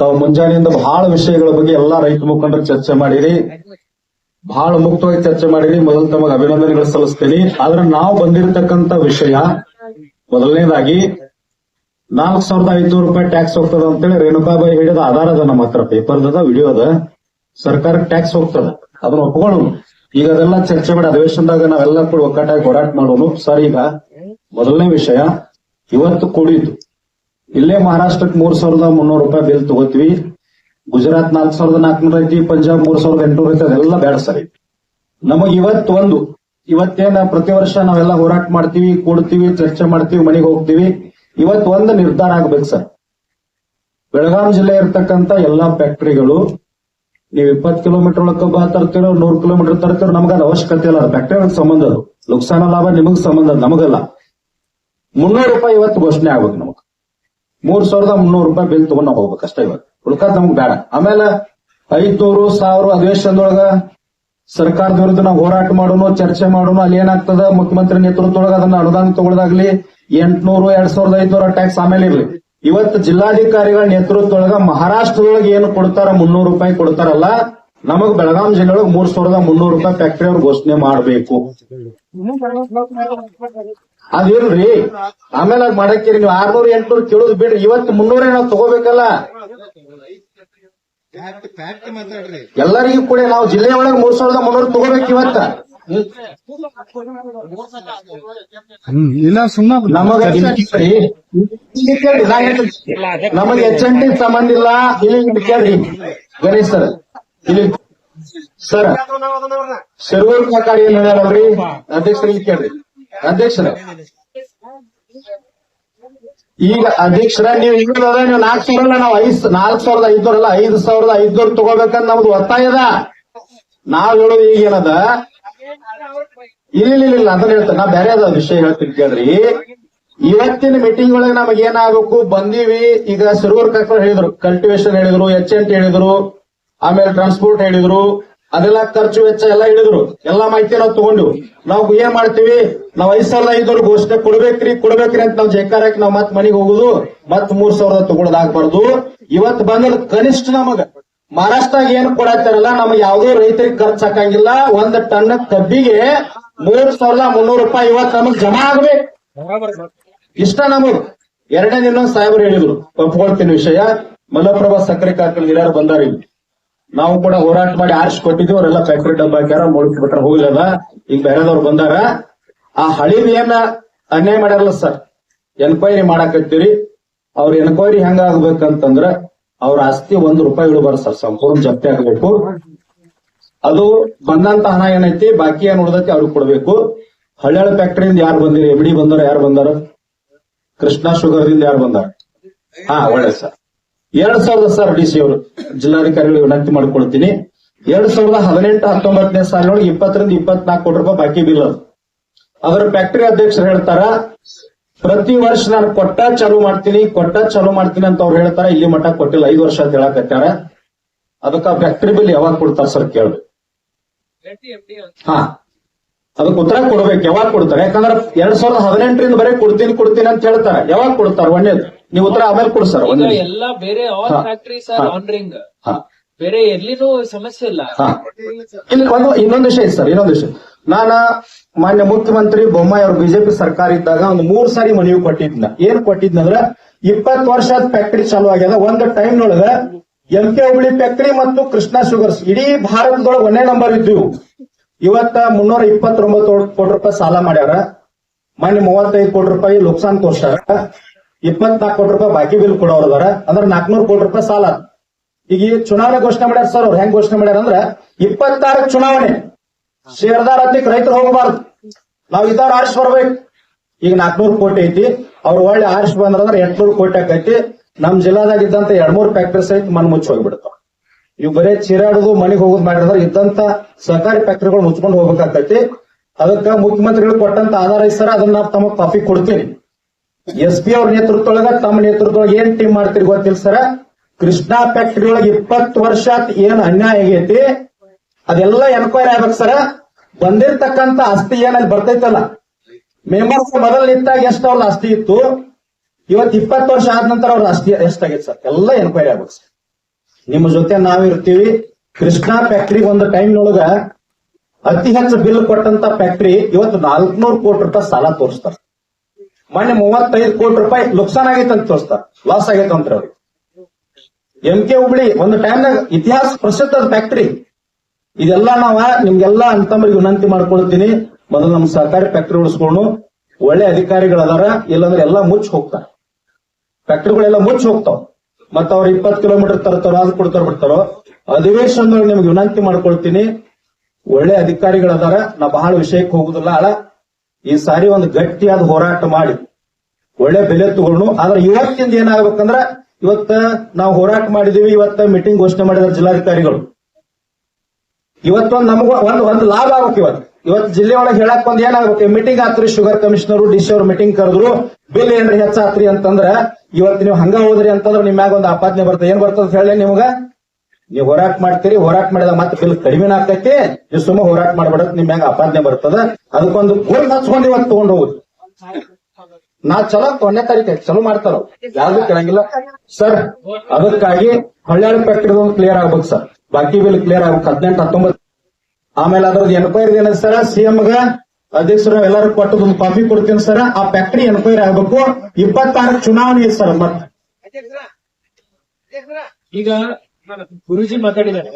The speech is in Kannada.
ತಾವು ಮುಂಜಾನೆಯಿಂದ ಬಹಳ ವಿಷಯಗಳ ಬಗ್ಗೆ ಎಲ್ಲಾ ರೈತ ಮುಖಂಡರು ಚರ್ಚೆ ಮಾಡಿರಿ. ಬಹಳ ಮುಕ್ತವಾಗಿ ಚರ್ಚೆ ಮಾಡಿರಿ. ಮೊದಲು ತಮಗೆ ಅಭಿನಂದನೆಗಳು ಸಲ್ಲಿಸ್ತೀನಿ. ಆದ್ರೆ ನಾವು ಬಂದಿರತಕ್ಕಂತ ವಿಷಯ ಮೊದಲನೇದಾಗಿ ನಾಲ್ಕು ಸಾವಿರದ ಐದ್ನೂರು ರೂಪಾಯಿ ಟ್ಯಾಕ್ಸ್ ಹೋಗ್ತದ ಅಂತೇಳಿ ರೇಣುಕಾಬಾಯಿ ಹೇಳಿದ ಆಧಾರ ಅದ ನಮ್ಮ ಹತ್ರ ಪೇಪರ್ ಅದ, ವಿಡಿಯೋ ಅದ. ಸರ್ಕಾರಕ್ಕೆ ಟ್ಯಾಕ್ಸ್ ಹೋಗ್ತದ. ಅದನ್ನ ಒಪ್ಕೊಳ್ಳೋಣ. ಈಗ ಅದೆಲ್ಲ ಚರ್ಚೆ ಮಾಡಿ ಅಧಿವೇಶನದಾಗ ನಾವೆಲ್ಲ ಕೂಡ ಒಕ್ಕಾಟ ಹೋರಾಟ ಮಾಡೋಣ. ಸರ್, ಈಗ ಮೊದಲನೇ ವಿಷಯ, ಇವತ್ತು ಕೂಡಿದ್ದು. ಇಲ್ಲೇ ಮಹಾರಾಷ್ಟ್ರಕ್ಕೆ ಮೂರ್ ಸಾವಿರದ ಮುನ್ನೂರು ರೂಪಾಯಿ ಬಿಲ್ ತಗೋತೀವಿ. ಗುಜರಾತ್ ನಾಲ್ಕು ಸಾವಿರದ ನಾಲ್ಕನೂರ ಐತಿ, ಪಂಜಾಬ್ ಮೂರ್ ಸಾವಿರದ ಎಂಟುನೂರ ಐತಿ, ಅದೆಲ್ಲ ಬೇಡ ಸರಿ ನಮಗ್ ಇವತ್ತು ಒಂದು, ಇವತ್ತೇನ ಪ್ರತಿ ವರ್ಷ ನಾವೆಲ್ಲ ಹೋರಾಟ ಮಾಡ್ತೀವಿ, ಕೂಡ್ತೀವಿ, ಚರ್ಚೆ ಮಾಡ್ತೀವಿ, ಮನೆಗೆ ಹೋಗ್ತೀವಿ. ಇವತ್ತು ಒಂದು ನಿರ್ಧಾರ ಆಗ್ಬೇಕು ಸರ್. ಬೆಳಗಾಂ ಜಿಲ್ಲೆ ಇರ್ತಕ್ಕಂತ ಎಲ್ಲಾ ಫ್ಯಾಕ್ಟರಿಗಳು ನೀವು ಇಪ್ಪತ್ತು ಕಿಲೋಮೀಟರ್ ಒಳಗೆ ಕಬ್ಬ ತರ್ತಿರೋ ನೂರ್ ಕಿಲೋಮೀಟರ್ ತರ್ತಿರೋ, ನಮ್ಗೆ ಅದ ಅವಶ್ಯಕತೆ ಇಲ್ಲ. ಫ್ಯಾಕ್ಟರಿ ಸಂಬಂಧ ಅದು. ನುಕ್ಸಾನ ಲಾಭ ನಿಮಗ್ ಸಂಬಂಧ, ನಮಗಲ್ಲ. ಮುನ್ನೂರು ರೂಪಾಯಿ ಇವತ್ತು ಘೋಷಣೆ ಆಗ್ಬೇಕು ನಮಗ್. ಮೂರ್ ಸಾವಿರದ ಮುನ್ನೂರು ರೂಪಾಯಿ ಬಿಲ್ ತಗೊಂಡ್ ನಾವು ಹೋಗ್ಬೇಕು ಅಷ್ಟೇ ಇವಾಗ. ಉಳ್ಕಾದ್ ನಮ್ಗೆ ಬೇಡ. ಆಮೇಲೆ ಐದ್ನೂರು, ಸಾವಿರ ಅಧಿವೇಶನದೊಳಗ ಸರ್ಕಾರದ ವಿರುದ್ಧ ನಾವು ಹೋರಾಟ ಮಾಡೋನು, ಚರ್ಚೆ ಮಾಡೋನು, ಅಲ್ಲಿ ಏನಾಗ್ತದ, ಮುಖ್ಯಮಂತ್ರಿ ನೇತೃತ್ವದೊಳಗ ಅದನ್ನ ಅನುದಾನ ತಗೊಳ್ಳೋದಾಗ್ಲಿ, ಎಂಟ್ನೂರು, ಎರಡ್ ಸಾವಿರದ ಐದ್ನೂರ ಟ್ಯಾಕ್ಸ್ ಆಮೇಲೆ ಇರ್ಲಿ. ಇವತ್ತು ಜಿಲ್ಲಾಧಿಕಾರಿಗಳ ನೇತೃತ್ವದೊಳಗ ಮಹಾರಾಷ್ಟ್ರದೊಳಗ ಏನು ಕೊಡ್ತಾರ ಮುನ್ನೂರು ರೂಪಾಯಿ ಕೊಡ್ತಾರಲ್ಲ, ನಮಗ್ ಬೆಳಗಾಂ ಜಿಲ್ಲೆಯೊಳಗೆ ಮೂರ್ ಸಾವಿರದ ಮುನ್ನೂರು ರೂಪಾಯಿ ಫ್ಯಾಕ್ಟರಿ ಅವ್ರು ಘೋಷಣೆ ಮಾಡಬೇಕು. ಅದಿಲ್ರಿ ಆಮೇಲೆ ಮಾಡಕ್ಕೆ ಮಾಡಕ್ಕಿರಿ ನೀವು ಆರ್ನೂರು ಎಂಟ್ನೂರು ಕೇಳೋದು ಬಿಡ್ರಿ. ಇವತ್ತು ಮುನ್ನೂರ ನಾವು ತಗೋಬೇಕಲ್ಲ. ಎಲ್ಲರಿಗೂ ಕೂಡ ನಾವು ಜಿಲ್ಲೆ ಒಳಗೆ ಮೂರ್ ಸಾವಿರದ ಮುನ್ನೂರು ತಗೋಬೇಕು ಇವತ್ತ. ಇಲ್ಲ ಸುಮ್ಮನೆ ನಮಗ ನಮಗೆ ಎಚ್ ಎನ್ ಟಿ ಸಂಬಂಧ ಇಲ್ಲ. ಇಲ್ಲಿ ಇಲ್ಲಿ ಕೇಳ್ರಿ. ಗಣೇಶ್ ಸರ್ ಇಲ್ಲಿ ಸರ್ ಶಿರೂರ್ ಕಾಕಾಡಿ ಏನ್ ಅಧ್ಯಕ್ಷರಿಗೆ ಕೇಳ್ರಿ. ಅಧ್ಯಕ್ಷರ. ಈಗ ಅಧ್ಯಕ್ಷರ, ನೀವು ಈಗ ನೀವು ನಾಲ್ಕು ಸಾವಿರ ನಾವು ಐದ್ ನಾಲ್ಕು ಸಾವಿರದ ಐದ್ನೂರಲ್ಲ ಐದು ಸಾವಿರದ ಐದ್ನೂರ್ ತಗೋಬೇಕಂತ ನಮ್ದು ಒತ್ತಾಯದ ನಾವ್ ಹೇಳೋದು ಈಗ ಏನದ? ಇಲ್ಲ ಇಲ್ಲ ಅಂತ ಹೇಳ್ತಾರೆ ನಾ ಬೇರೆ ಅದ ವಿಷಯ ಹೇಳ್ತೀನಿ ಕೇಳ್ರಿ. ಇವತ್ತಿನ ಮೀಟಿಂಗ್ ಒಳಗೆ ನಮಗೇನಾಗಬೇಕು ಬಂದೀವಿ. ಈಗ ಸಿರುವರ್ ಕಾಕರ್ ಹೇಳಿದ್ರು ಕಲ್ಟಿವೇಶನ್ ಹೇಳಿದ್ರು, ಎಚ್ ಎಂಟ್ ಹೇಳಿದ್ರು. ಆಮೇಲೆ ಟ್ರಾನ್ಸ್ಪೋರ್ಟ್ ಹೇಳಿದ್ರು, ಅದೆಲ್ಲ ಖರ್ಚು ವೆಚ್ಚ ಎಲ್ಲ ಹೇಳಿದ್ರು. ಎಲ್ಲಾ ಮಾಹಿತಿ ನಾವು ತಗೊಂಡು. ನಾವು ಏನ್ ಮಾಡ್ತೀವಿ? ನಾವ್ ಐದ್ ಸಾವಿರದ ಘೋಷಣೆ ಕೊಡ್ಬೇಕ್ರಿ ಕೊಡ್ಬೇಕ್ರಿ ಅಂತ ನಾವು ಜೈಕಾರ ಹಾಕಿ ನಾವ್ ಮತ್ ಮನೆಗೆ ಹೋಗುದು ಮತ್ ಮೂರ್ ಸಾವಿರದ ತಗೊಳೋದಾಗಬಾರ್ದು ಇವತ್ ಬಂದ ಕನಿಷ್ಠ ನಮಗ ಮಹಾರಾಷ್ಟ್ರಾಗ ಏನ್ ಕೊಡತ್ತಾರಲ್ಲ ನಮಗೆ ಯಾವ್ದೇ ರೈತರಿಗೆ ಖರ್ಚು ಹಾಕಂಗಿಲ್ಲ. ಒಂದ್ ಟನ್ ಕಬ್ಬಿಗೆ ಮೂರ್ ಸಾವಿರದ ಮುನ್ನೂರು ರೂಪಾಯಿ ಇವತ್ ನಮಗ್ ಜಮಾ ಆಗ್ಬೇಕು. ಇಷ್ಟ ನಮಗ್. ಎರಡನೇ ದಿನ ಸಾಹೇಬರು ಹೇಳಿದ್ರು ಒಪ್ಕೊಳ್ತೀನಿ ವಿಷಯ. ಮಲಪ್ರಭಾ ಸಕ್ಕರೆ ಕಾರ್ಖಾನೆ ಹಿರಿಯರು ಬಂದಾರ ನಾವು ಕೂಡ ಹೋರಾಟ ಮಾಡಿ ಆರ್ಸ್ ಕೊಟ್ಟಿದ್ವಿ ಅವರೆಲ್ಲ ಫ್ಯಾಕ್ಟರಿ ಡಬ್ಬ ಹಾಕ್ಯಾರ ಬಿಟ್ರ ಹೋಗಿಲ್ಲ ಈಗ ಬೇರೆದವ್ರು ಬಂದಾರ. ಆ ಹಳಿದ ಏನ ಅನ್ಯಾಯ ಮಾಡ್ಯಾರಲ್ಲ ಸರ್ ಎನ್ಕ್ವೈರಿ ಮಾಡಾಕತ್ತೀರಿ. ಅವ್ರ ಎನ್ಕ್ವೈರಿ ಹೆಂಗ ಆಗ್ಬೇಕಂತಂದ್ರ, ಅವ್ರ ಆಸ್ತಿ ಒಂದ್ ರೂಪಾಯಿ ಇಡಬಾರ ಸರ್, ಸಂಪೂರ್ಣ ಜಪ್ತಿ ಆಗಬೇಕು. ಅದು ಬಂದಂತ ಹಣ ಏನೈತಿ, ಬಾಕಿ ಏನ್ ಉಳ್ದೈತಿ ಅವ್ರಿಗೆ ಕೊಡ್ಬೇಕು. ಹಳ್ಯಾಳ ಫ್ಯಾಕ್ಟರಿಯಿಂದ ಯಾರು ಬಂದಿರಿ ಎಮ್ಡಿ ಬಂದಾರ ಯಾರು ಬಂದಾರ? ಕೃಷ್ಣ ಶುಗರ್ದಿಂದ ಯಾರು ಬಂದಾರ? ಹಾ, ಒಳ್ಳೆ ಸರ್. ಎರಡ್ ಸಾವಿರದ ಸರ್ ಡಿ ಸಿ ಅವರು ಜಿಲ್ಲಾಧಿಕಾರಿಗಳಿಗೆ ವಿನಂತಿ ಮಾಡ್ಕೊಳ್ತೀನಿ. ಎರಡ್ ಸಾವಿರದ ಹದಿನೆಂಟು, ಹತ್ತೊಂಬತ್ತನೇ ಸಾಲಿನೊಳಗೆ ಇಪ್ಪತ್ತರಿಂದ ಇಪ್ಪತ್ನಾಲ್ಕು ಕೋಟಿ ರೂಪಾಯಿ ಬಾಕಿ ಬಿಲ್ ಅದು. ಫ್ಯಾಕ್ಟರಿ ಅಧ್ಯಕ್ಷರು ಹೇಳ್ತಾರ, ಪ್ರತಿ ವರ್ಷ ನಾನು ಕೊಟ್ಟ ಚಾಲು ಮಾಡ್ತೀನಿ, ಕೊಟ್ಟ ಚಾಲು ಮಾಡ್ತೀನಿ ಅಂತ ಅವ್ರು ಹೇಳ್ತಾರ. ಇಲ್ಲಿ ಮಟ್ಟ ಕೊಟ್ಟಿಲ್ಲ, ಐದು ವರ್ಷ ಅಂತ ಹೇಳಕತ್ತಾರ. ಅದಕ್ಕ ಫ್ಯಾಕ್ಟರಿ ಬಿಲ್ ಯಾವಾಗ ಕೊಡ್ತಾರ ಸರ್ ಕೇಳ್ಬೇಕು ಹಾ. ಅದಕ್ಕೆ ಉತ್ತರ ಕೊಡ್ಬೇಕು, ಯಾವಾಗ ಕೊಡ್ತಾರೆ? ಯಾಕಂದ್ರೆ ಎರಡ್ ಸಾವಿರದ ಹದಿನೆಂಟರಿಂದ ಬರೀ ಕೊಡ್ತೀನಿ ಕೊಡ್ತೀನಿ ಅಂತ ಹೇಳ್ತಾರ. ಯಾವಾಗ ಕೊಡ್ತಾರ? ಒಂದೇದು ನೀವು ಉತ್ತರ ಆಮೇಲೆ ಕೊಡಿ ಸರ್ ಎಲ್ಲ ಬೇರೆ ಆಲ್ ಹಾ. ಫ್ಯಾಕ್ಟರೀಸ್ ಆರ್ ಹಾ. ಬೇರೆ ಎಲ್ಲಿನೂ ಸಮಸ್ಯೆ ಇಲ್ಲ. ಇಲ್ಲಿ ಒಂದು ಇನ್ನೊಂದು ವಿಷಯ ಇದೆ ಸರ್ ಇನ್ನೊಂದು ವಿಷಯ. ನಾನ ಮಾನ್ಯ ಮುಖ್ಯಮಂತ್ರಿ ಬೊಮ್ಮಾಯಿ ಅವ್ರ ಬಿಜೆಪಿ ಸರ್ಕಾರ ಇದ್ದಾಗ ಒಂದು ಮೂರ್ ಸಾರಿ ಮನವಿ ಕೊಟ್ಟಿದ್ನ. ಏನ್ ಕೊಟ್ಟಿದ್ನಂದ್ರ ಇಪ್ಪತ್ತು ವರ್ಷ ಫ್ಯಾಕ್ಟರಿ ಚಾಲು ಆಗ್ಯದ. ಒಂದು ಟೈಮ್ ನೊಳಗ ಎಂ ಕೆ ಹುಬ್ಳಿ ಫ್ಯಾಕ್ಟರಿ ಮತ್ತು ಕೃಷ್ಣ ಶುಗರ್ಸ್ ಇಡೀ ಭಾರತದೊಳಗೆ ಒಂದೇ ನಂಬರ್ ಇದ್ವು ಇವತ್ತ ಮುನ್ನೂರ ಇಪ್ಪತ್ತೊಂಬತ್ತು ಕೋಟಿ ರೂಪಾಯಿ ಸಾಲ ಮಾಡ್ಯಾರ. ಮಾನ್ಯ ಮೂವತ್ತೈದು ಕೋಟಿ ರೂಪಾಯಿ ನುಕ್ಸಾನ್ ತೋರ್ಸ್ಯಾರ. ಇಪ್ಪತ್ನಾಲ್ಕು ಕೋಟಿ ರೂಪಾಯಿ ಬಾಕಿ ಬಿಲ್ ಕೊಡೋರು ಅದಾರ ನಾಲ್ಕನೂರು ಕೋಟಿ ರೂಪಾಯಿ ಸಾಲ. ಈಗ ಈ ಚುನಾವಣೆ ಘೋಷಣೆ ಮಾಡ್ಯಾರ ಸರ್ ಅವ್ರು. ಹೆಂಗ್ ಘೋಷಣೆ ಮಾಡ್ಯಾರ ಅಂದ್ರೆ ಇಪ್ಪತ್ತಾರಕ್ ಚುನಾವಣೆ. ಶೇರ್ದಾರ್ ಹತ್ತಿಕ್ ರೈತರು ಹೋಗಬಾರ್ದು. ನಾವ್ ಇದಾರ ಆರ್ಸ್ ಬರ್ಬೇಕು. ಈಗ ನಾಲ್ಕನೂರು ಕೋಟಿ ಐತಿ. ಅವ್ರು ಒಳ್ಳೆ ಆರ್ಸ್ ಬಂದ್ರಂದ್ರೆ ಎಂಟ್ನೂರು ಕೋಟಿ ಆಕೈತಿ ನಮ್ ಜಿಲ್ಲಾದಾಗ ಇದ್ದಂತ ಎರಡ್ ಮೂರ್ ಫ್ಯಾಕ್ಟ್ರಿ ಸಹಿತ ಮನ್ ಮುಚ್ಚಿ ಹೋಗ್ಬಿಡ್ತಾವ. ಇವ್ ಬರೇ ಚೀರಾಡುದು, ಮನೆಗೆ ಹೋಗುದು ಮಾಡಿದ್ರೆ ಇದ್ದಂತ ಸರ್ಕಾರಿ ಫ್ಯಾಕ್ಟರಿಗಳು ಮುಚ್ಕೊಂಡು ಹೋಗ್ಬೇಕಾಕೈತಿ ಅದಕ್ಕ ಮುಖ್ಯಮಂತ್ರಿಗಳು ಕೊಟ್ಟಂತ ಆಧಾರ ಐತಿ ಸರ್. ಅದನ್ನ ತಮ್ಮ ಕಾಪಿ ಕೊಡ್ತೀನಿ. ಎಸ್ ಪಿ ಅವ್ರ ನೇತೃತ್ವದೊಳಗ ತಮ್ಮ ನೇತೃತ್ವದೊಳಗ ಏನ್ ಟೀಮ್ ಮಾಡ್ತೀರಿ ಗೊತ್ತಿಲ್ಲ ಸರ ಕೃಷ್ಣಾ ಫ್ಯಾಕ್ಟರಿ ಒಳಗೆ ಇಪ್ಪತ್ತು ವರ್ಷ ಏನ್ ಅನ್ಯಾಯ ಆಗೈತಿ? ಅದೆಲ್ಲ ಎನ್ಕ್ವೈರಿ ಆಗ್ಬೇಕು ಸರ ಬಂದಿರ್ತಕ್ಕಂತ ಆಸ್ತಿ ಏನಲ್ಲಿ ಬರ್ತೈತಲ್ಲ? ಮೆಂಬರ್ಸ್ ಮೊದಲ ನಿಂತಾಗ ಎಷ್ಟು ಅವ್ರ ಆಸ್ತಿ ಇತ್ತು? ಇವತ್ತು ಇಪ್ಪತ್ತು ವರ್ಷ ಆದ ನಂತರ ಅವ್ರ ಆಸ್ತಿ ಎಷ್ಟಾಗೈತೆ ಸರ್ ಎಲ್ಲ ಎನ್ಕ್ವೈರಿ ಆಗ್ಬೇಕು ಸರ್ ನಿಮ್ಮ ಜೊತೆ ನಾವಿರ್ತೀವಿ ಕೃಷ್ಣಾ ಫ್ಯಾಕ್ಟ್ರಿ ಒಂದು ಟೈಮ್ನೊಳಗ ಅತಿ ಹೆಚ್ಚು ಬಿಲ್ ಕೊಟ್ಟಂತ ಫ್ಯಾಕ್ಟ್ರಿ ಇವತ್ತು ನಾಲ್ಕನೂರು ಕೋಟಿ ರೂಪಾಯಿ ಸಾಲ ತೋರಿಸ್ತಾರ ಮೊನ್ನೆ ಮೂವತ್ತೈದು ಕೋಟಿ ರೂಪಾಯಿ ನುಕ್ಸಾನ್ ಆಗೈತೆ ಅಂತ ತೋರಿಸ್ತಾರ ಲಾಸ್ ಆಗೈತೆ ಅಂತ ಅವ್ರಿಗೆ. ಎಂ ಕೆ ಹುಬ್ಳಿ ಒಂದು ಟೈಮ್ನಾಗ ಇತಿಹಾಸ ಪ್ರಸಿದ್ಧ ಫ್ಯಾಕ್ಟ್ರಿ ಇದೆಲ್ಲ ನಾವ, ನಿಮ್ಗೆಲ್ಲ ಅಂತಂಬ್ರಿಗೆ ವಿನಂತಿ ಮಾಡ್ಕೊಳ್ತೀನಿ. ಮೊದಲು ನಮ್ಮ ಸರ್ಕಾರಿ ಫ್ಯಾಕ್ಟ್ರಿ ಉಳಿಸ್ಕೊಂಡು ಒಳ್ಳೆ ಅಧಿಕಾರಿಗಳ ಅದಾರ ಇಲ್ಲಾಂದ್ರೆ ಎಲ್ಲ ಮುಚ್ಚ ಹೋಗ್ತಾರ. ಫ್ಯಾಕ್ಟ್ರಿಗಳೆಲ್ಲ ಮುಚ್ಚ ಹೋಗ್ತಾವ. ಮತ್ತ ಅವ್ರ ಇಪ್ಪತ್ ಕಿಲೋಮೀಟರ್ ತರ್ತಾರೋ, ಅದು ಕೊಡ್ತಾರ, ಬಿಡ್ತಾರೋ, ಅಧಿವೇಶನದೊಳಗೆ ನಿಮ್ಗೆ ವಿನಂತಿ ಮಾಡ್ಕೊಳ್ತೀನಿ. ಒಳ್ಳೆ ಅಧಿಕಾರಿಗಳದಾರ, ನಾ ಬಹಳ ವಿಷಯಕ್ಕೆ ಹೋಗುದಿಲ್ಲ. ಅಳ ಈ ಸಾರಿ ಒಂದು ಗಟ್ಟಿಯಾದ ಹೋರಾಟ ಮಾಡಿ. ಒಳ್ಳೆ ಬೆಲೆ ತಗೊಂಡು ಆದ್ರೆ ಇವತ್ತಿಂದ ಏನಾಗಬೇಕಂದ್ರ ಇವತ್ತ ನಾವು ಹೋರಾಟ ಮಾಡಿದೀವಿ, ಇವತ್ತ ಮೀಟಿಂಗ್ ಘೋಷಣೆ ಮಾಡಿದ್ರೆ ಜಿಲ್ಲಾಧಿಕಾರಿಗಳು. ಇವತ್ತೊಂದು ನಮಗ ಒಂದು ಒಂದು ಲಾಭ ಆಗ್ಬೇಕು ಇವತ್ತು. ಇವತ್ತು ಜಿಲ್ಲೆ ಒಳಗೆ ಹೇಳಕ್ ಒಂದ್ ಏನಾಗ್ಬೇಕು? ಮೀಟಿಂಗ್ ಆತ್ರಿ ಶುಗರ್ ಕಮಿಷನರ್ ಡಿ ಸಿ ಅವ್ರ ಮೀಟಿಂಗ್ ಕರೆದ್ರು. ಬಿಲ್ ಏನ್ರಿ ಹೆಚ್ಚಾತ್ರಿ ಅಂತಂದ್ರ ಇವತ್ತು ನೀವು ಹಂಗ ಹೋದ್ರಿ ಅಂತಂದ್ರ ನಿಮ್ಯಾಗ ಮ್ಯಾಗ ಒಂದು ಆಪಾದನೆ ಬರ್ತದೆ. ಏನ್ ಬರ್ತದ ಹೇಳಿ ನಿಮ್ಗ? ನೀವು ಹೋರಾಟ ಮಾಡ್ತೀರಿ ಹೋರಾಟ ಮಾಡಿದಾಗ ಮತ್ತೆ ಬಿಲ್ ಕಡಿಮೆನ ಆಗ್ತೈತಿ. ನೀವು ಸುಮ್ಮ ಹೋರಾಟ ಮಾಡ್ಬೇಡ ನಿಮ್ ಮ್ಯಾಗ ಆಪಾದನೆ ಬರ್ತದ? ಅದಕ್ಕೊಂದು ಗೋಲ್ ಹಚ್ಕೊಂಡು ಇವತ್ತು ತಗೊಂಡು ಹೋಗುದು. ನಾ ಚಲೋ ಒಂದನೇ ತಾರೀಕು ಚಲೋ ಮಾಡ್ತಾರ ಯಾರು ಕೇಳಂಗಿಲ್ಲ. ಸರ್ ಅದಕ್ಕಾಗಿ ಹೊಳ್ಯಾಳ ಒಂದು ಕ್ಲಿಯರ್ ಆಗ್ಬೇಕು ಸರ್. ಬಾಕಿ ಬಿಲ್ ಕ್ಲಿಯರ್ ಆಗ್ಬೇಕು ಹದಿನೆಂಟು ಹತ್ತೊಂಬತ್ತು. ಆಮೇಲೆ ಅದ್ರದ್ದು ಎನ್ಕ್ವೈರಿ ಏನ ಸರ್ ಸಿಎಂಗ ಅಧ್ಯಕ್ಷರು ಎಲ್ಲರೂ ಕೊಟ್ಟದ ಒಂದು ಕಾಪಿ ಕೊಡ್ತೀನಿ ಸರ್. ಆ ಫ್ಯಾಕ್ಟ್ರಿ ಎನ್ಕ್ವೈರಿ ಆಗ್ಬೇಕು. ಇಪ್ಪತ್ತಾರು ಚುನಾವಣೆ ಇದೆ ಸರ್ ಮತ್ತೆ. ಈಗ ಗುರುಜಿ ಮಾತಾಡಿದ್ದಾರೆ.